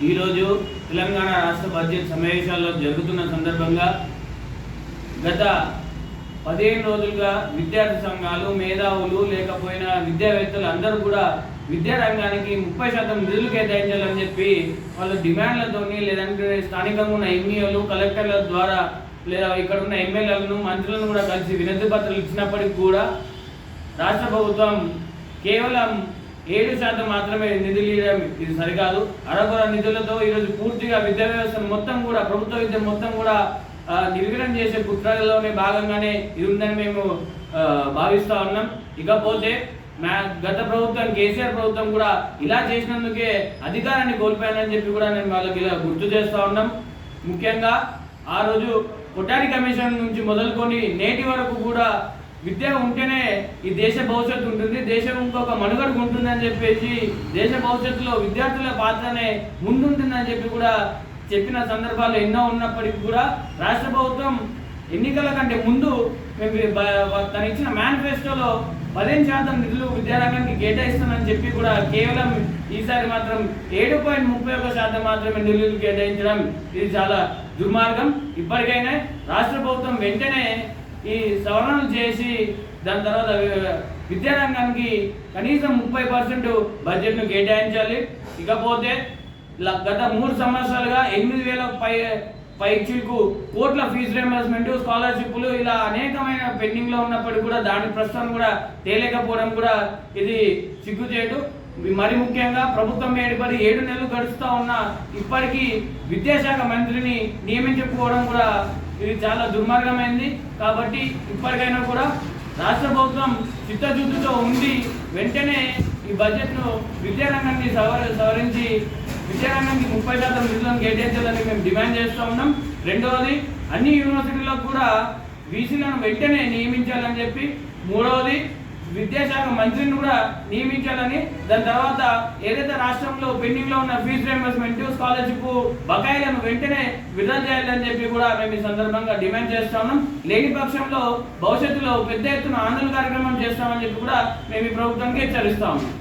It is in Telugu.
ఈరోజు తెలంగాణ రాష్ట్ర బడ్జెట్ సమావేశాల్లో జరుగుతున్న సందర్భంగా గత పదిహేను రోజులుగా విద్యార్థి సంఘాలు మేధావులు లేకపోయినా విద్యావేత్తలు అందరూ కూడా విద్యా రంగానికి ముప్పై శాతం నిధులు కేటాయించాలని చెప్పి వాళ్ళ డిమాండ్లతోని లేదంటే స్థానికంగా ఉన్న ఎంఈఓలు కలెక్టర్ల ద్వారా లేదా ఇక్కడ ఉన్న ఎమ్మెల్యేలను మంత్రులను కూడా కలిసి వినతి పత్రాలు ఇచ్చినప్పటికీ కూడా రాష్ట్ర ప్రభుత్వం కేవలం ఏడు శాతం మాత్రమే నిధులు ఇది సరికాదు. అరకొర నిధులతో ఈరోజు పూర్తిగా విద్యా వ్యవస్థను మొత్తం కూడా ప్రభుత్వ విద్య మొత్తం కూడా ఆ, నిర్వీర్యం చేసే కుట్రలోనే భాగంగానే ఇది ఉందని మేము భావిస్తూ ఉన్నాం. ఇకపోతే మా గత ప్రభుత్వం కేసీఆర్ ప్రభుత్వం కూడా ఇలా చేసినందుకే అధికారాన్ని కోల్పోయానని చెప్పి కూడా నేను వాళ్ళకి ఇలా గుర్తు చేస్తూ ఉన్నాం. ముఖ్యంగా ఆ రోజు కొట్టారి కమిషన్ నుంచి మొదలుకొని నేటి వరకు కూడా విద్య ఉంటేనే ఈ దేశ భవిష్యత్తు ఉంటుంది. దేశం ఇంకొక మనుగడకు ఉంటుందని చెప్పేసి దేశ భవిష్యత్తులో విద్యార్థుల పాత్రనే ముందుంటుందని చెప్పి కూడా చెప్పిన సందర్భాలు ఎన్నో ఉన్నప్పటికీ కూడా రాష్ట్ర ప్రభుత్వం ఎన్నికల కంటే ముందు మేము తను ఇచ్చిన మేనిఫెస్టోలో పదిహేను శాతం నిధులు విద్యారంగానికి కేటాయిస్తానని చెప్పి కూడా కేవలం ఈసారి మాత్రం ఏడు పాయింట్ ముప్పై ఒక శాతం మాత్రమే నిధులు కేటాయించడం ఇది చాలా దుర్మార్గం. ఇప్పటికైనా రాష్ట్ర ప్రభుత్వం వెంటనే ఈ సవరణలు చేసి దాని తర్వాత విద్యారంగానికి కనీసం ముప్పై పర్సెంట్ బడ్జెట్ను కేటాయించాలి. ఇకపోతే గత మూడు సంవత్సరాలుగా ఎనిమిది వేల పై పైచీలకు కోట్ల ఫీజు రియంబర్స్మెంట్ స్కాలర్షిప్లు ఇలా అనేకమైన పెండింగ్లో ఉన్నప్పటికీ కూడా దాని ప్రస్తుతం కూడా తేలేకపోవడం కూడా ఇది సిగ్గుచేటు. మరి ముఖ్యంగా ప్రభుత్వం ఏడుపడి ఏడు నెలలు గడుస్తూ ఉన్న ఇప్పటికీ విద్యాశాఖ మంత్రిని నియమించకపోవడం కూడా ఇది చాలా దుర్మార్గమైంది. కాబట్టి ఇప్పటికైనా కూడా రాష్ట్ర ప్రభుత్వం చిత్తశుద్ధితో ఉండి వెంటనే ఈ బడ్జెట్ను విద్యారంగాన్ని సవర సవరించి విద్యారంగానికి ముప్పై శాతం నిధులను కేటాయించాలని మేము డిమాండ్ చేస్తూ ఉన్నాం. రెండవది అన్ని యూనివర్సిటీలకు కూడా వీసీలను వెంటనే నియమించాలని చెప్పి. మూడవది విద్యాశాఖ మంత్రిని కూడా నియమించాలని దాని తర్వాత ఏదైతే రాష్ట్రంలో పెండింగ్లో ఉన్న ఫీజు రియంబర్స్మెంట్ స్కాలర్షిప్ బకాయిలను వెంటనే విడుదల చేయాలని చెప్పి కూడా మేము ఈ సందర్భంగా డిమాండ్ చేస్తున్నాం లేని పక్షంలో భవిష్యత్తులో పెద్ద ఎత్తున ఆందోళన కార్యక్రమం చేస్తామని చెప్పి కూడా మేము ఈ ప్రభుత్వానికి హెచ్చరిస్తా ఉన్నాం.